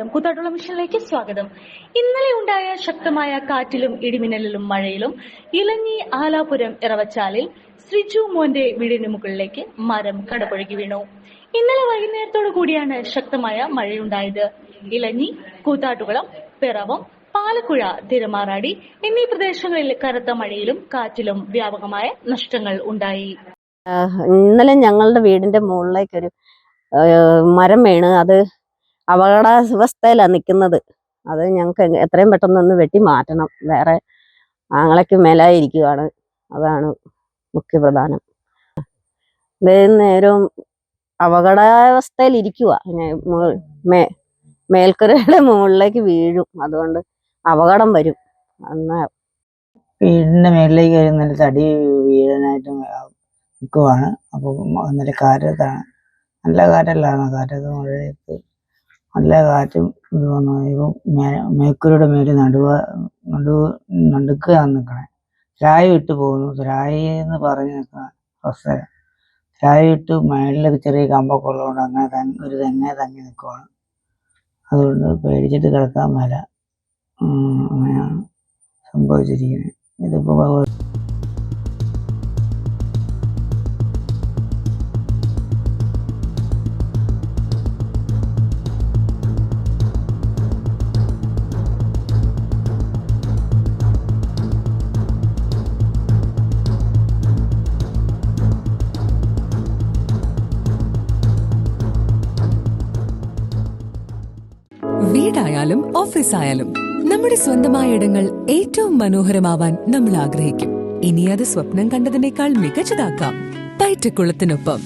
നമസ്കാരം. കൂത്താട്ടുള്ള മിഷനിലേക്ക് സ്വാഗതം. ഇന്നലെ ഉണ്ടായ ശക്തമായ കാറ്റിലും ഇടിമിന്നലിലും മഴയിലും ഇലഞ്ഞി ആലാപുരം ഇറവച്ചാലിൽ ശ്രീജു മോന്റെ വീടിന് മുകളിലേക്ക് മരം കടപുഴകി വീണു. ഇന്നലെ വൈകുന്നേരത്തോടു കൂടിയാണ് ശക്തമായ മഴയുണ്ടായത്. ഇലഞ്ഞി കൂത്താട്ടുകുളം പിറവം പാലക്കുഴ തിരുമാറാടി എന്നീ പ്രദേശങ്ങളിൽ കനത്ത മഴയിലും കാറ്റിലും വ്യാപകമായ നഷ്ടങ്ങൾ ഉണ്ടായി. ഇന്നലെ ഞങ്ങളുടെ വീടിന്റെ മുകളിലേക്കൊരു ഒരു മരം വീണ്. അത് അപകടാവസ്ഥയിലാണ് നിൽക്കുന്നത് അത് ഞങ്ങൾക്ക് എത്രയും പെട്ടെന്ന് ഒന്ന് വെട്ടി മാറ്റണം. വേറെ ആങ്ങളയ്ക്ക് മേലായിരിക്കുവാണ് അതാണ് മുഖ്യപ്രധാനം. ഇത് നേരവും അപകടാവസ്ഥയിൽ ഇരിക്കുക മേ മേൽക്കരയുടെ മുകളിലേക്ക് വീഴും. അതുകൊണ്ട് അപകടം വരും. എന്നാ വീടിന്റെ മേളിലേക്ക് വരുന്ന തടി വീഴാനായിട്ട് നിൽക്കുവാണ് അപ്പോൾ നല്ല കാറ്റത്താണ്. നല്ല കാറ്റല്ലായിരുന്നു? കാറ്റത്ത് മഴയത്ത്. നല്ല കാറ്റും ഇത് വന്നു. കഴിയുമ്പോൾ മേക്കുരുടെ മേലിൽ നടുവ നടുവ് നടുക്കുകയാണ് നിൽക്കണേ രായ ഇട്ട് പോകുന്നു. രായി എന്ന് പറഞ്ഞ് നിൽക്കുന്ന അവസ്ഥ. രായ ഇട്ട് മേളിലൊക്കെ ചെറിയ കമ്പൊക്കെ ഉള്ളതുകൊണ്ട് അങ്ങനെ തന്നെ ഒരു തെങ്ങ തങ്ങി നിൽക്കുവാണ് അതുകൊണ്ട് പേടിച്ചിട്ട് കിടക്കാൻ മേല. അങ്ങനെയാണ് സംഭവിച്ചിരിക്കുന്നത്. ഇതിപ്പോൾ വീടായാലും ഓഫീസായാലും നമ്മുടെ സ്വന്തമായ ഇടങ്ങൾ ഏറ്റവും മനോഹരമാവാൻ നമ്മൾ ആഗ്രഹിക്കും. ഇനി അത് സ്വപ്നം കണ്ടതിനേക്കാൾ മികച്ചതാക്കാം. പൈറ്റക്കുളത്തിനൊപ്പം.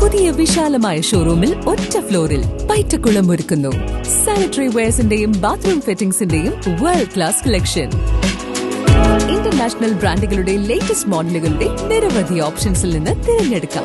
പുതിയ വിശാലമായ ഷോറൂമിൽ ഒറ്റ ഫ്ലോറിൽ പൈറ്റക്കുളം ഒരുക്കുന്നു. സാനിറ്ററി വെയർസിന്റെയും ബാത്റൂം ഫിറ്റിംഗ്സിന്റെയും വേൾഡ് ക്ലാസ് കളക്ഷൻ ഇന്റർനാഷണൽ ബ്രാൻഡുകളുടെ ലേറ്റസ്റ്റ് മോഡലുകളുടെ നിരവധി ഓപ്ഷൻസിൽ നിന്ന് തിരഞ്ഞെടുക്കാം.